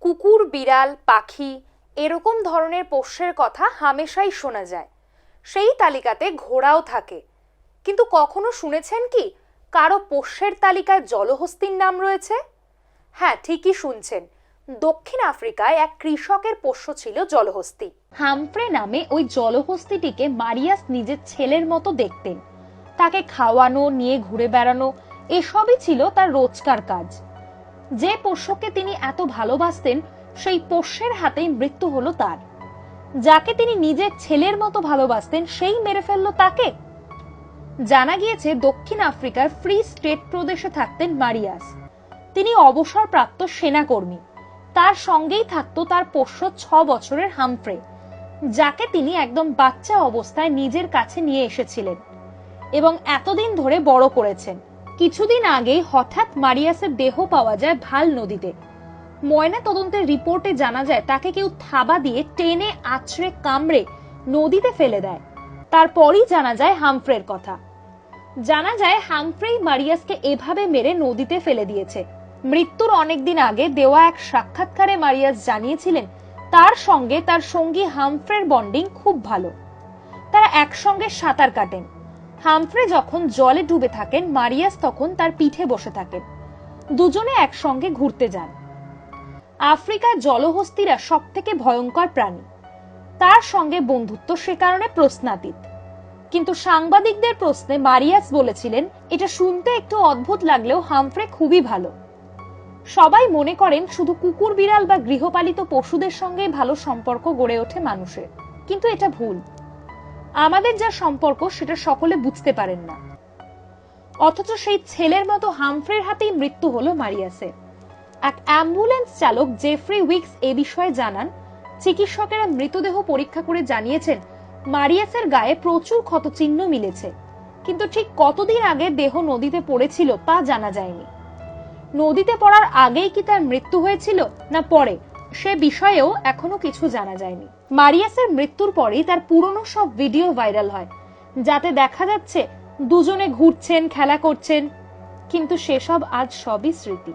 কুকুর, বিড়াল, পাখি এরকম ধরনের পোষ্যের কথা হামেশাই শোনা যায়। সেই তালিকাতে ঘোড়াও থাকে। কিন্তু কখনো শুনেছেন কি কারও পোষ্যের তালিকায় জলহস্তির নাম রয়েছে? হ্যাঁ ঠিকই শুনছেন। দক্ষিণ আফ্রিকায় এক কৃষকের পোষ্য ছিল জলহস্তি। হামফ্রে নামে ওই জলহস্তিটিকে মারিয়াস নিজের ছেলের মতো দেখতেন। তাকে খাওয়ানো, নিয়ে ঘুরে বেড়ানো, এসবই ছিল তার রোজকার কাজ। যে পোষ্যকে তিনি এত ভালোবাসতেন, সেই পোষ্যের হাতেই মৃত্যু হলো তার। যাকে তিনি নিজের ছেলের মতো ভালোবাসতেন, সেই মেরে ফেলল তাকে। জানা গিয়েছে, দক্ষিণ আফ্রিকার ফ্রি স্টেট প্রদেশে থাকতেন মারিয়াস। তিনি অবসরপ্রাপ্ত সেনাকর্মী। তার সঙ্গেই থাকতো তার পোষ্য ছ বছরের হামফ্রে, যাকে তিনি একদম বাচ্চা অবস্থায় নিজের কাছে নিয়ে এসেছিলেন এবং এতদিন ধরে বড় করেছেন। কিছুদিন আগেই হঠাৎ মারিয়াসের দেহ পাওয়া যায় ভালো নদীতে। ময়না তদন্তের রিপোর্টে জানা যায়, তাকে কেউ থাবা দিয়ে টেনে আছড়ে কামড়ে নদীতে ফেলে দেয়। তারপরই জানা যায় হামফ্রের কথা। জানা যায় হামফ্রেই মারিয়াসকে এভাবে মেরে নদীতে ফেলে দিয়েছে। মৃত্যুর অনেকদিন আগে দেওয়া এক সাক্ষাৎকারে মারিয়াস জানিয়েছিলেন, তার সঙ্গে তার সঙ্গী হামফ্রের বন্ডিং খুব ভালো। তারা একসঙ্গে সাঁতার কাটেন। হামফ্রে যখন জলে ডুবে থাকেন, মারিয়াস তখন তার পিঠে বসে থাকেন। দুজনে একসঙ্গে ঘুরতে যান। আফ্রিকার জলহস্তিরা সব থেকে ভয়ঙ্কর প্রাণী। তার সঙ্গে বন্ধুত্ব সে কারণে প্রশ্নাতীত। কিন্তু সাংবাদিকদের প্রশ্নে মারিয়াস বলেছিলেন, এটা শুনতে একটু অদ্ভুত লাগলেও হামফ্রে খুবই ভালো। সবাই মনে করেন শুধু কুকুর বিড়াল বা গৃহপালিত পশুদের সঙ্গে ভালো সম্পর্ক গড়ে ওঠে মানুষের। কিন্তু এটা ভুল। আমাদের যা সম্পর্ক, সেটা সকলে বুঝতে পারেন না। অথচ সেই ছেলের মতো হামফ্রের হাতেই মৃত্যু হলো মারিয়াসের। এক অ্যাম্বুলেন্স চালক জেফ্রি উইক্স এ বিষয়ে জানান, চিকিৎসকেরা মৃতদেহ পরীক্ষা করে জানিয়েছেন, মারিয়াসের গায়ে প্রচুর ক্ষতচিহ্ন মিলেছে। কিন্তু ঠিক কতদিন আগে দেহ নদীতে পড়েছিল তা জানা যায়নি। নদীতে পড়ার আগেই কি তার মৃত্যু হয়েছিল, না পরে? সে বিষয়েও এখনও কিছু জানা যায়নি। মারিয়াসের মৃত্যুর পরেই তার পুরনো সব ভিডিও ভাইরাল হয়, যাতে দেখা যাচ্ছে দুজনে ঘুরছেন, খেলা করছেন, কিন্তু সেসব আজ সবই স্মৃতি।